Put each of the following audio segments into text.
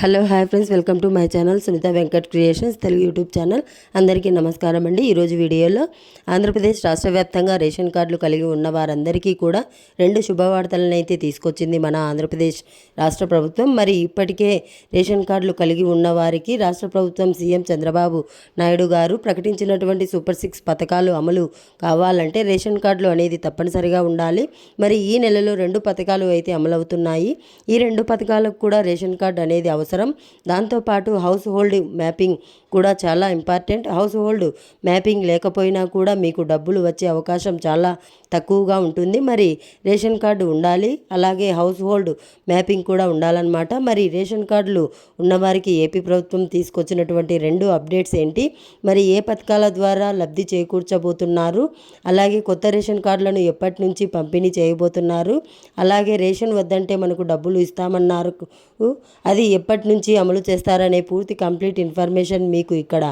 Hello hi friends. Welcome to my channel Sunitha Venkat creations Telugu YouTube channel. అందరికీ నమస్కారం అండి. ఈరోజు వీడియోలో ఆంధ్రప్రదేశ్ రాష్ట్ర వ్యాప్తంగా రేషన్ కార్డులు కలిగి ఉన్న వారందరికీ కూడా రెండు శుభవార్తలను అయితే తీసుకొచ్చింది మన ఆంధ్రప్రదేశ్ రాష్ట్ర ప్రభుత్వం. మరి ఇప్పటికే రేషన్ కార్డులు కలిగి ఉన్న వారికి రాష్ట్ర ప్రభుత్వం సీఎం చంద్రబాబు నాయుడు గారు ప్రకటించినటువంటి సూపర్ సిక్స్ పథకాలు అమలు కావాలంటే రేషన్ కార్డులు అనేది తప్పనిసరిగా ఉండాలి. మరి ఈ నెలలో రెండు పథకాలు అయితే అమలవుతున్నాయి. ఈ రెండు పథకాలకు కూడా రేషన్ కార్డు అనేది అవసరం అవసరం. దాంతోపాటు హౌస్ హోల్డ్ మ్యాపింగ్ కూడా చాలా ఇంపార్టెంట్. హౌస్ హోల్డ్ మ్యాపింగ్ లేకపోయినా కూడా మీకు డబ్బులు వచ్చే అవకాశం చాలా తక్కువగా ఉంటుంది. మరి రేషన్ కార్డు ఉండాలి. అలాగే హౌస్ హోల్డ్ మ్యాపింగ్ కూడా ఉండాలన్నమాట. మరి రేషన్ కార్డులు ఉన్నవారికి ఏపీ ప్రభుత్వం తీసుకొచ్చినటువంటి రెండు అప్డేట్స్ ఏంటి? మరి ఏ పథకాల ద్వారా లబ్ధి చేకూర్చబోతున్నారు? అలాగే కొత్త రేషన్ కార్డులను ఎప్పటి నుంచి పంపిణీ చేయబోతున్నారు? అలాగే రేషన్ వద్దంటే మనకు డబ్బులు ఇస్తామన్నారు. అది ఎప్పటి నుంచి అమలు చేస్తారనే పూర్తి కంప్లీట్ ఇన్ఫర్మేషన్ మీకు ఇక్కడ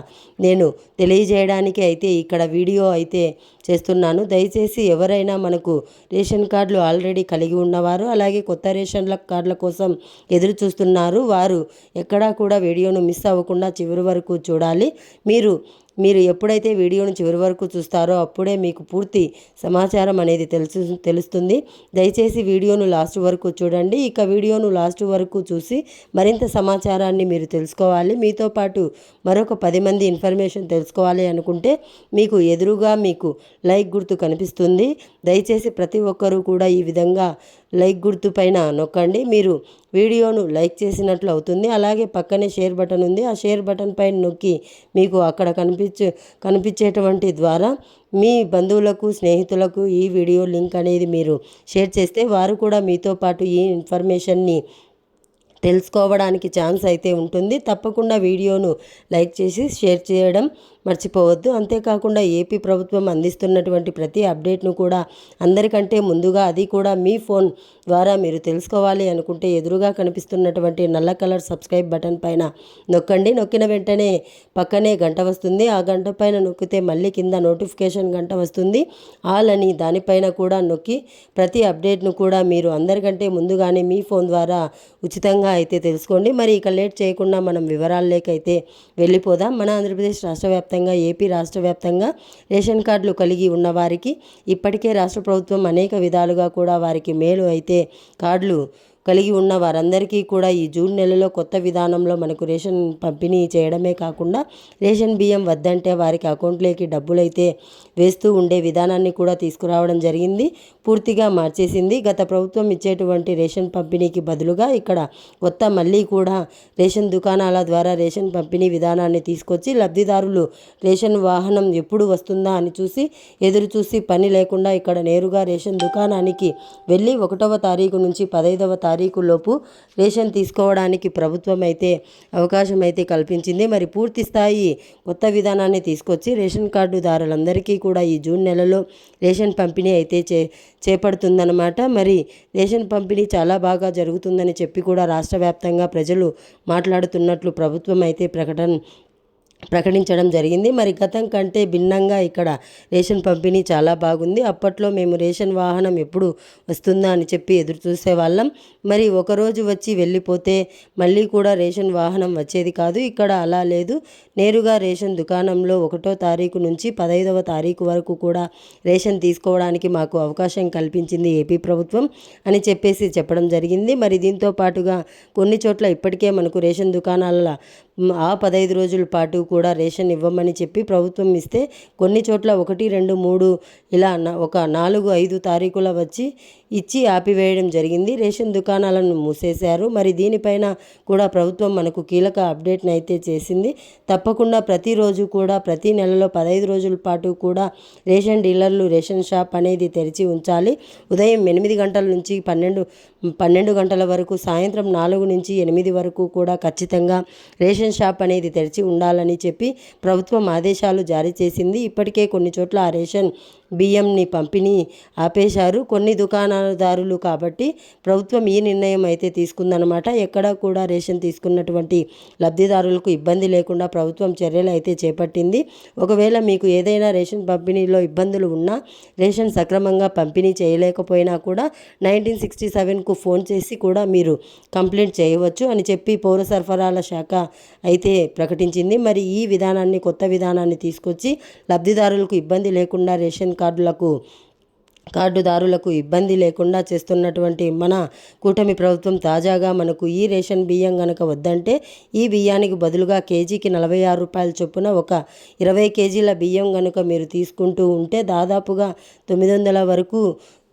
నేను తెలియజేయడానికి అయితే ఇక్కడ వీడియో అయితే చేస్తున్నాను. దయచేసి ఎవరు ఎవరైనా మనకు రేషన్ కార్డులు ఆల్రెడీ కలిగి ఉన్నవారు అలాగే కొత్త రేషన్ల కార్డుల కోసం ఎదురు చూస్తున్నారు. వారు ఎక్కడా కూడా వీడియోను మిస్ అవ్వకుండా చివరి వరకు చూడాలి. మీరు మీరు ఎప్పుడైతే వీడియోను చివరి వరకు చూస్తారో అప్పుడే మీకు పూర్తి సమాచారం అనేది తెలుసు తెలుస్తుంది. దయచేసి వీడియోను లాస్ట్ వరకు చూడండి. ఇక వీడియోను లాస్ట్ వరకు చూసి మరింత సమాచారాన్ని మీరు తెలుసుకోవాలి. మీతో పాటు మరొక పది మంది ఇన్ఫర్మేషన్ తెలుసుకోవాలి అనుకుంటే మీకు ఎదురుగా మీకు లైక్ గుర్తు కనిపిస్తుంది. దయచేసి ప్రతి ఒక్కరూ కూడా ఈ విధంగా లైక్ గుర్తు పైన నొక్కండి. మీరు వీడియోను లైక్ చేసినట్లు అవుతుంది. అలాగే పక్కనే షేర్ బటన్ ఉంది. ఆ షేర్ బటన్ పైన నొక్కి మీకు అక్కడ కనిపించే కనిపించేటువంటి ద్వారా మీ బంధువులకు స్నేహితులకు ఈ వీడియో లింక్ అనేది మీరు షేర్ చేస్తే వారు కూడా మీతో పాటు ఈ ఇన్ఫర్మేషన్ని తెలుసుకోవడానికి ఛాన్స్ అయితే ఉంటుంది. తప్పకుండా వీడియోను లైక్ చేసి షేర్ చేయడం మర్చిపోవద్దు. అంతేకాకుండా ఏపీ ప్రభుత్వం అందిస్తున్నటువంటి ప్రతి అప్డేట్ను కూడా అందరికంటే ముందుగా అది కూడా మీ ఫోన్ ద్వారా మీరు తెలుసుకోవాలి అనుకుంటే ఎదురుగా కనిపిస్తున్నటువంటి నల్ల కలర్ సబ్స్క్రైబ్ బటన్ పైన నొక్కండి. నొక్కిన వెంటనే పక్కనే గంట వస్తుంది. ఆ గంట పైన నొక్కితే మళ్ళీ కింద నోటిఫికేషన్ గంట వస్తుంది. ఆల్ అని దానిపైన కూడా నొక్కి ప్రతి అప్డేట్ను కూడా మీరు అందరికంటే ముందుగానే మీ ఫోన్ ద్వారా ఉచితంగా అయితే తెలుసుకోండి. మరి ఇక లేట్ చేయకుండా మనం వివరాల్లోకైతే వెళ్ళిపోదాం. మన ఆంధ్రప్రదేశ్ రాష్ట్ర వ్యాప్తంగా ఏపీ రాష్ట్ర వ్యాప్తంగా రేషన్ కార్డులు కలిగి ఉన్న వారికి ఇప్పటికే రాష్ట్ర ప్రభుత్వం అనేక విధాలుగా కూడా వారికి మేలు అయితే కార్డులు కలిగి ఉన్న వారందరికీ కూడా ఈ జూన్ నెలలో కొత్త విధానంలో మనకు రేషన్ పంపిణీ చేయడమే కాకుండా రేషన్ బియ్యం వద్దంటే వారికి అకౌంట్లోకి డబ్బులైతే వేస్తూ ఉండే విధానాన్ని కూడా తీసుకురావడం జరిగింది. పూర్తిగా మార్చేసింది. గత ప్రభుత్వం ఇచ్చేటువంటి రేషన్ పంపిణీకి బదులుగా ఇక్కడ కొత్త మళ్ళీ కూడా రేషన్ దుకాణాల ద్వారా రేషన్ పంపిణీ విధానాన్ని తీసుకొచ్చి లబ్ధిదారులు రేషన్ వాహనం ఎప్పుడు వస్తుందా అని చూసి ఎదురు చూసి పని లేకుండా ఇక్కడ నేరుగా రేషన్ దుకాణానికి వెళ్ళి ఒకటవ తారీఖు నుంచి పదైదవ తారీఖు తారీఖు లోపు రేషన్ తీసుకోవడానికి ప్రభుత్వం అయితే అవకాశం అయితే కల్పించింది. మరి పూర్తి స్థాయి కొత్త విధానాన్ని తీసుకొచ్చి రేషన్ కార్డుదారులందరికీ కూడా ఈ జూన్ నెలలో రేషన్ పంపిణీ అయితే చే చేపడుతుందన్నమాట. మరి రేషన్ పంపిణీ చాలా బాగా జరుగుతుందని చెప్పి కూడా రాష్ట్ర వ్యాప్తంగా ప్రజలు మాట్లాడుతున్నట్లు ప్రభుత్వం అయితే ప్రకటన ప్రకటించడం జరిగింది. మరి గతం కంటే భిన్నంగా ఇక్కడ రేషన్ పంపిణీ చాలా బాగుంది. అప్పట్లో మేము రేషన్ వాహనం ఎప్పుడు వస్తుందా అని చెప్పి ఎదురు చూసేవాళ్ళం మరి ఒకరోజు వచ్చి వెళ్ళిపోతే మళ్ళీ కూడా రేషన్ వాహనం వచ్చేది కాదు. ఇక్కడ అలా లేదు. నేరుగా రేషన్ దుకాణంలో ఒకటో తారీఖు నుంచి పదహైదవ తారీఖు వరకు కూడా రేషన్ తీసుకోవడానికి మాకు అవకాశం కల్పించింది ఏపీ ప్రభుత్వం అని చెప్పేసి చెప్పడం జరిగింది. మరి దీంతో పాటుగా కొన్ని చోట్ల ఇప్పటికే మనకు రేషన్ దుకాణాల ఆ పదహైదు రోజుల పాటు కూడా రేషన్ ఇవ్వమని చెప్పి ప్రభుత్వం ఇస్తే కొన్ని చోట్ల ఒకటి రెండు మూడు ఇలా ఒక నాలుగు ఐదు తారీఖుల వచ్చి ఇచ్చి ఆపివేయడం జరిగింది. రేషన్ దుకాణాలను మూసేశారు. మరి దీనిపైన కూడా ప్రభుత్వం మనకు కీలక అప్డేట్ని అయితే చేసింది. తప్పకుండా ప్రతిరోజు కూడా ప్రతి నెలలో పదహైదు రోజుల పాటు కూడా రేషన్ డీలర్లు రేషన్ షాప్ అనేది తెరిచి ఉంచాలి. ఉదయం ఎనిమిది గంటల నుంచి పన్నెండు పన్నెండు గంటల వరకు సాయంత్రం నాలుగు నుంచి ఎనిమిది వరకు కూడా ఖచ్చితంగా రేషన్ షాప్ అనేది తెరిచి ఉండాలని చెప్పి ప్రభుత్వం ఆదేశాలు జారీ చేసింది. ఇప్పటికే కొన్ని చోట్ల ఆ రేషన్ బియ్యంని పంపిణీ ఆపేశారు. కొన్ని దుకాణాలు రేషన్దారులు కాబట్టి ప్రభుత్వం ఈ నిర్ణయం అయితే తీసుకుందనమాట ఎక్కడా కూడా రేషన్ తీసుకున్నటువంటి లబ్ధిదారులకు ఇబ్బంది లేకుండా ప్రభుత్వం చర్యలు అయితే చేపట్టింది. ఒకవేళ మీకు ఏదైనా రేషన్ పంపిణీలో ఇబ్బందులు ఉన్నా రేషన్ సక్రమంగా పంపిణీ చేయలేకపోయినా కూడా నైన్టీన్ సిక్స్టీ సెవెన్కు ఫోన్ చేసి కూడా మీరు కంప్లైంట్ చేయవచ్చు అని చెప్పి పౌర సరఫరాల శాఖ అయితే ప్రకటించింది. మరి ఈ విధానాన్ని కొత్త విధానాన్ని తీసుకొచ్చి లబ్ధిదారులకు ఇబ్బంది లేకుండా రేషన్ కార్డులకు కార్డుదారులకు ఇబ్బంది లేకుండా చేస్తున్నటువంటి మన కూటమి ప్రభుత్వం తాజాగా మనకు ఈ రేషన్ బియ్యం గనక వద్దంటే ఈ బియ్యానికి బదులుగా కేజీకి నలభై ఆరు రూపాయల చొప్పున ఒక ఇరవై కేజీల బియ్యం గనుక మీరు తీసుకుంటూ ఉంటే దాదాపుగా తొమ్మిది వందల వరకు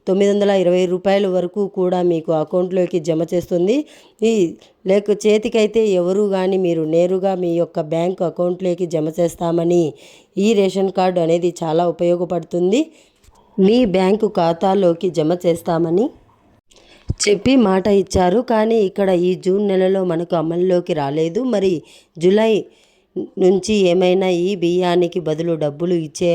తొమ్మిది వందల ఇరవై రూపాయల వరకు కూడా మీకు అకౌంట్లోకి జమ చేస్తుంది. ఈ లేక చేతికైతే ఎవరు కానీ మీరు నేరుగా మీ యొక్క బ్యాంక్ అకౌంట్లోకి జమ చేస్తామని ఈ రేషన్ కార్డు అనేది చాలా ఉపయోగపడుతుంది. మీ బ్యాంకు ఖాతాలోకి జమ చేస్తామని చెప్పి మాట ఇచ్చారు. కానీ ఇక్కడ ఈ జూన్ నెలలో మనకు అమల్లోకి రాలేదు. మరి జూలై నుంచి ఏమైనా ఈ బియ్యానికి బదులు డబ్బులు ఇచ్చే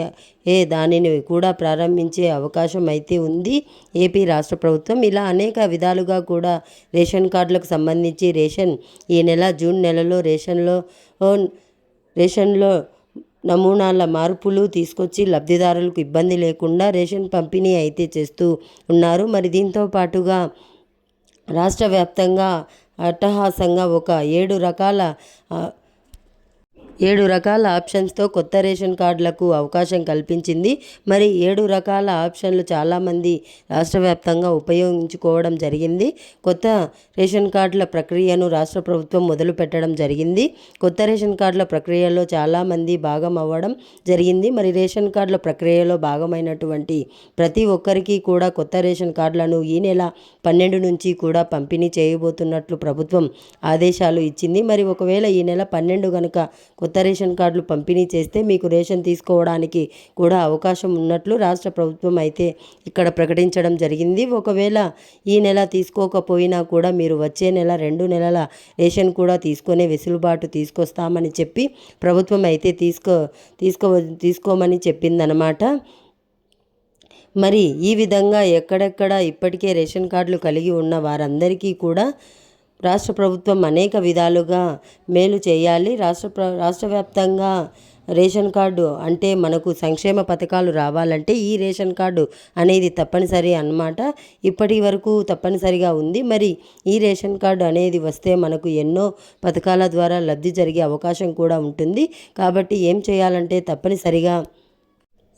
ఏ దానిని కూడా ప్రారంభించే అవకాశం అయితే ఉంది. ఏపీ రాష్ట్ర ప్రభుత్వం ఇలా అనేక విధాలుగా కూడా రేషన్ కార్డులకు సంబంధించి రేషన్ ఈ నెల జూన్ నెలలో రేషన్లో రేషన్లో నమూనాల మార్పులు తీసుకొచ్చి లబ్ధిదారులకు ఇబ్బంది లేకుండా రేషన్ పంపిణీ అయితే చేస్తూ ఉన్నారు. మరి దీంతో పాటుగా రాష్ట్ర వ్యాప్తంగా అట్టహాసంగా ఒక ఏడు రకాల ఏడు రకాల ఆప్షన్స్తో కొత్త రేషన్ కార్డులకు అవకాశం కల్పించింది. మరి ఏడు రకాల ఆప్షన్లు చాలామంది రాష్ట్ర వ్యాప్తంగా ఉపయోగించుకోవడం జరిగింది. కొత్త రేషన్ కార్డుల ప్రక్రియను రాష్ట్ర ప్రభుత్వం మొదలు పెట్టడం జరిగింది. కొత్త రేషన్ కార్డుల ప్రక్రియలో చాలామంది భాగం అవ్వడం జరిగింది. మరి రేషన్ కార్డుల ప్రక్రియలో భాగమైనటువంటి ప్రతి ఒక్కరికి కూడా కొత్త రేషన్ కార్డులను ఈ నెల పన్నెండు నుంచి కూడా పంపిణీ చేయబోతున్నట్లు ప్రభుత్వం ఆదేశాలు ఇచ్చింది. మరి ఒకవేళ ఈ నెల పన్నెండు కనుక కొత్త రేషన్ కార్డులు పంపిణీ చేస్తే మీకు రేషన్ తీసుకోవడానికి కూడా అవకాశం ఉన్నట్లు రాష్ట్ర ప్రభుత్వం అయితే ఇక్కడ ప్రకటించడం జరిగింది. ఒకవేళ ఈ నెల తీసుకోకపోయినా కూడా మీరు వచ్చే నెల రెండు నెలల రేషన్ కూడా తీసుకునే వెసులుబాటు తీసుకొస్తామని చెప్పి ప్రభుత్వం అయితే తీసుకో తీసుకో తీసుకోమని చెప్పిందనమాట మరి ఈ విధంగా ఎక్కడెక్కడ ఇప్పటికే రేషన్ కార్డులు కలిగి ఉన్న వారందరికీ కూడా రాష్ట్ర ప్రభుత్వం అనేక విధాలుగా మేలు చేయాలి. రాష్ట్ర ప్ర రాష్ట్ర వ్యాప్తంగా రేషన్ కార్డు అంటే మనకు సంక్షేమ పథకాలు రావాలంటే ఈ రేషన్ కార్డు అనేది తప్పనిసరి అన్నమాట. ఇప్పటి వరకు తప్పనిసరిగా ఉంది. మరి ఈ రేషన్ కార్డు అనేది వస్తే మనకు ఎన్నో పథకాల ద్వారా లబ్ధి జరిగే అవకాశం కూడా ఉంటుంది. కాబట్టి ఏం చేయాలంటే తప్పనిసరిగా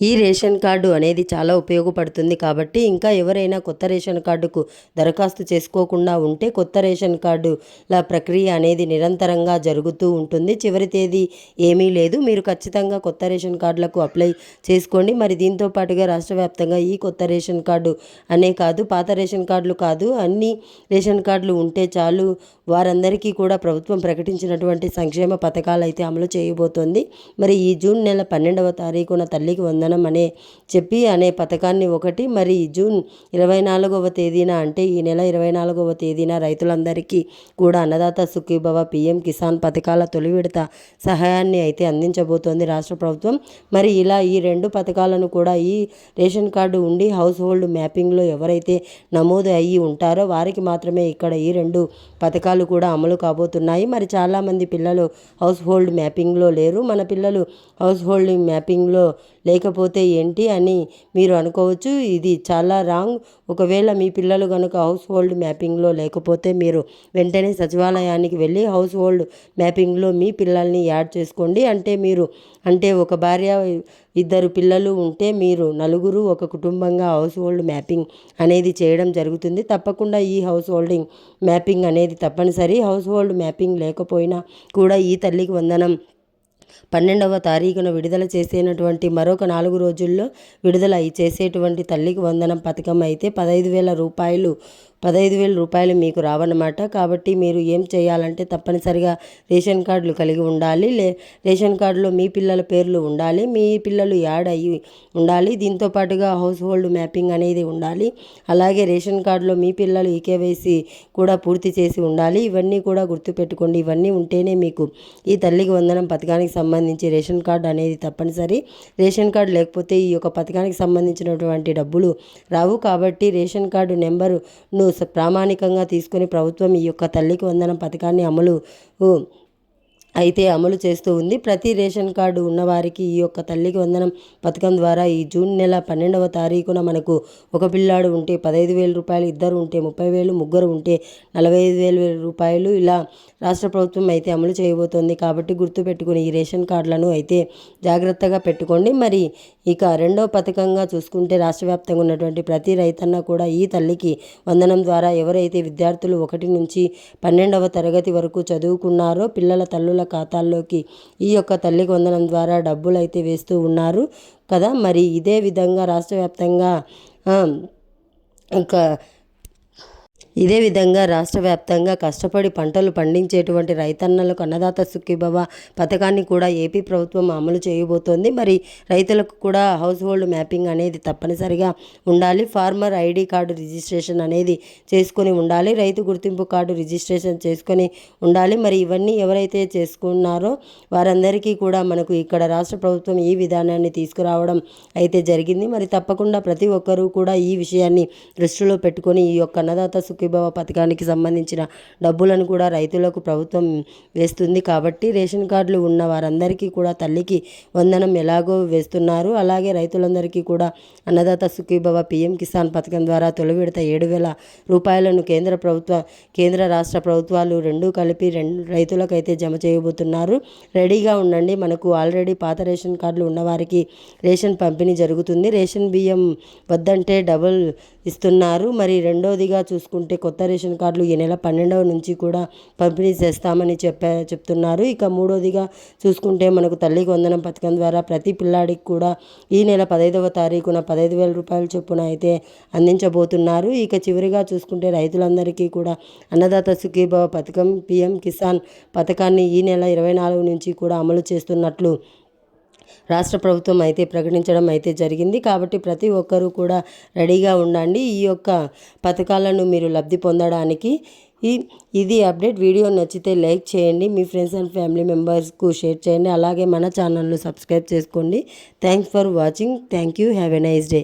ఈ రేషన్ కార్డు అనేది చాలా ఉపయోగపడుతుంది కాబట్టి ఇంకా ఎవరైనా కొత్త రేషన్ కార్డుకు దరఖాస్తు చేసుకోకుండా ఉంటే కొత్త రేషన్ కార్డుల ప్రక్రియ అనేది నిరంతరంగా జరుగుతూ ఉంటుంది. చివరి తేదీ ఏమీ లేదు. మీరు ఖచ్చితంగా కొత్త రేషన్ కార్డులకు అప్లై చేసుకోండి. మరి దీంతో పాటుగా రాష్ట్ర వ్యాప్తంగా ఈ కొత్త రేషన్ కార్డు అనే కాదు పాత రేషన్ కార్డులు కాదు అన్ని రేషన్ కార్డులు ఉంటే చాలు వారందరికీ కూడా ప్రభుత్వం ప్రకటించినటువంటి సంక్షేమ పథకాలు అయితే అమలు చేయబోతోంది. మరి ఈ జూన్ నెల పన్నెండవ తారీఖున తల్లికి వందన అనే చెప్పి అనే పథకాన్ని ఒకటి మరి జూన్ ఇరవై నాలుగవ తేదీన అంటే ఈ నెల ఇరవై నాలుగవ తేదీన రైతులందరికీ కూడా అన్నదాత సుఖీభవ పిఎం కిసాన్ పథకాల తొలి విడత సహాయాన్ని అయితే అందించబోతోంది రాష్ట్ర ప్రభుత్వం. మరి ఇలా ఈ రెండు పథకాలను కూడా ఈ రేషన్ కార్డు ఉండి హౌస్ హోల్డ్ మ్యాపింగ్లో ఎవరైతే నమోదు అయ్యి ఉంటారో వారికి మాత్రమే ఇక్కడ ఈ రెండు పథకాలు కూడా అమలు కాబోతున్నాయి. మరి చాలామంది పిల్లలు హౌస్ హోల్డ్ మ్యాపింగ్లో లేరు. మన పిల్లలు హౌస్ హోల్డ్ మ్యాపింగ్లో లేకపోతే ఏంటి అని మీరు అనుకోవచ్చు. ఇది చాలా రాంగ్. ఒకవేళ మీ పిల్లలు కనుక హౌస్ హోల్డ్ మ్యాపింగ్లో లేకపోతే మీరు వెంటనే సచివాలయానికి వెళ్ళి హౌస్ హోల్డ్ మ్యాపింగ్లో మీ పిల్లల్ని యాడ్ చేసుకోండి. అంటే మీరు అంటే ఒక భార్య ఇద్దరు పిల్లలు ఉంటే మీరు నలుగురు ఒక కుటుంబంగా హౌస్ హోల్డ్ మ్యాపింగ్ అనేది చేయడం జరుగుతుంది. తప్పకుండా ఈ హౌస్ హోల్డింగ్ మ్యాపింగ్ అనేది తప్పనిసరి. హౌస్ హోల్డ్ మ్యాపింగ్ లేకపోయినా కూడా ఈ తల్లికి వందనం పన్నెండవ తారీఖున విడుదల చేసేటువంటి మరొక నాలుగు రోజుల్లో విడుదల చేసేటువంటి తల్లికి వందనం పథకం అయితే పదహైదు వేల రూపాయలు పదహైదు వేల రూపాయలు మీకు రావన్నమాట. కాబట్టి మీరు ఏం చేయాలంటే తప్పనిసరిగా రేషన్ కార్డులు కలిగి ఉండాలి. లే రేషన్ కార్డులో మీ పిల్లల పేర్లు ఉండాలి. మీ పిల్లలు యాడ్ అయ్యి ఉండాలి. దీంతో పాటుగా హౌస్ హోల్డ్ మ్యాపింగ్ అనేది ఉండాలి. అలాగే రేషన్ కార్డులో మీ పిల్లలు ఈకేవైసీ కూడా పూర్తి చేసి ఉండాలి. ఇవన్నీ కూడా గుర్తుపెట్టుకోండి. ఇవన్నీ ఉంటేనే మీకు ఈ తల్లికి వందనం పథకానికి సంబంధించి రేషన్ కార్డు అనేది తప్పనిసరి. రేషన్ కార్డు లేకపోతే ఈ యొక్క పథకానికి సంబంధించినటువంటి డబ్బులు రావు. కాబట్టి రేషన్ కార్డు నెంబరును ప్రామాణికంగా తీసుకొని ప్రభుత్వం ఈ యొక్క తల్లికి వందనం పథకాన్ని అమలు అయితే అమలు చేస్తూ ఉంది. ప్రతి రేషన్ కార్డు ఉన్నవారికి ఈ యొక్క తల్లికి వందనం పథకం ద్వారా ఈ జూన్ నెల పన్నెండవ తారీఖున మనకు ఒక పిల్లాడు ఉంటే పదహైదు వేల రూపాయలు ఇద్దరు ఉంటే ముప్పై వేలు ముగ్గురు ఉంటే నలభై ఐదు వేల రూపాయలు ఇలా రాష్ట్ర ప్రభుత్వం అయితే అమలు చేయబోతోంది. కాబట్టి గుర్తుపెట్టుకుని ఈ రేషన్ కార్డులను అయితే జాగ్రత్తగా పెట్టుకోండి. మరి ఇక రెండవ పథకంగా చూసుకుంటే రాష్ట్ర వ్యాప్తంగా ఉన్నటువంటి ప్రతి రైతన్న కూడా ఈ తల్లికి వందనం ద్వారా ఎవరైతే విద్యార్థులు ఒకటి నుంచి పన్నెండవ తరగతి వరకు చదువుకున్నారో పిల్లల తల్లుల ఖాతాల్లోకి ఈ యొక్క తల్లి వందనం ద్వారా డబ్బులు అయితే వేస్తూ ఉన్నారు కదా. మరి ఇదే విధంగా రాష్ట్ర వ్యాప్తంగా ఇంకా ఇదే విధంగా రాష్ట్ర వ్యాప్తంగా కష్టపడి పంటలు పండించేటువంటి రైతన్నలకు అన్నదాత సుఖీభవ పథకాన్ని కూడా ఏపీ ప్రభుత్వం అమలు చేయబోతోంది. మరి రైతులకు కూడా హౌస్ హోల్డ్ మ్యాపింగ్ అనేది తప్పనిసరిగా ఉండాలి. ఫార్మర్ ఐడి కార్డు రిజిస్ట్రేషన్ అనేది చేసుకొని ఉండాలి. రైతు గుర్తింపు కార్డు రిజిస్ట్రేషన్ చేసుకొని ఉండాలి. మరి ఇవన్నీ ఎవరైతే చేసుకున్నారో వారందరికీ కూడా మనకు ఇక్కడ రాష్ట్ర ప్రభుత్వం ఈ విధానాన్ని తీసుకురావడం అయితే జరిగింది. మరి తప్పకుండా ప్రతి ఒక్కరూ కూడా ఈ విషయాన్ని దృష్టిలో పెట్టుకొని ఈ యొక్క అన్నదాత సుఖీభవ పథకానికి సంబంధించిన డబ్బులను కూడా రైతులకు ప్రభుత్వం వేస్తుంది. కాబట్టి రేషన్ కార్డులు ఉన్న వారందరికీ కూడా తల్లికి వందనం ఎలాగో వేస్తున్నారు. అలాగే రైతులందరికీ కూడా అన్నదాత సుఖీభవ పిఎం కిసాన్ పథకం ద్వారా తొలి విడత ఏడు వేల రూపాయలను కేంద్ర ప్రభుత్వ కేంద్ర రాష్ట్ర ప్రభుత్వాలు రెండూ కలిపి రెండు రైతులకైతే జమ చేయబోతున్నారు. రెడీగా ఉండండి. మనకు ఆల్రెడీ పాత రేషన్ కార్డులు ఉన్నవారికి రేషన్ పంపిణీ జరుగుతుంది. రేషన్ బియ్యం వద్దంటే డబుల్ ఇస్తున్నారు. మరి రెండోదిగా చూసుకుంటే కొత్త రేషన్ కార్డులు ఈ నెల పన్నెండవ నుంచి కూడా పంపిణీ చేస్తామని చెప్పా చెప్తున్నారు. ఇక మూడోదిగా చూసుకుంటే మనకు తల్లి వందనం పథకం ద్వారా ప్రతి పిల్లాడికి కూడా ఈ నెల పదహైదవ తారీఖున పదహైదు వేల రూపాయల చొప్పున అయితే అందించబోతున్నారు. ఇక చివరిగా చూసుకుంటే రైతులందరికీ కూడా అన్నదాత సుఖీభవ పథకం పిఎం కిసాన్ పథకాన్ని ఈ నెల ఇరవై నాలుగు నుంచి కూడా అమలు చేస్తున్నట్లు రాష్ట్ర ప్రభుత్వం అయితే ప్రకటించడం అయితే జరిగింది. కాబట్టి ప్రతి ఒక్కరూ కూడా రెడీగా ఉండండి. ఈ యొక్క పథకాలను మీరు లబ్ధి పొందడానికి ఈ ఇది అప్డేట్. వీడియో నచ్చితే లైక్ చేయండి. మీ ఫ్రెండ్స్ అండ్ ఫ్యామిలీ మెంబర్స్కు షేర్ చేయండి. అలాగే మన ఛానల్ను సబ్స్క్రైబ్ చేసుకోండి. Thanks for watching. Thank you. Have a nice day.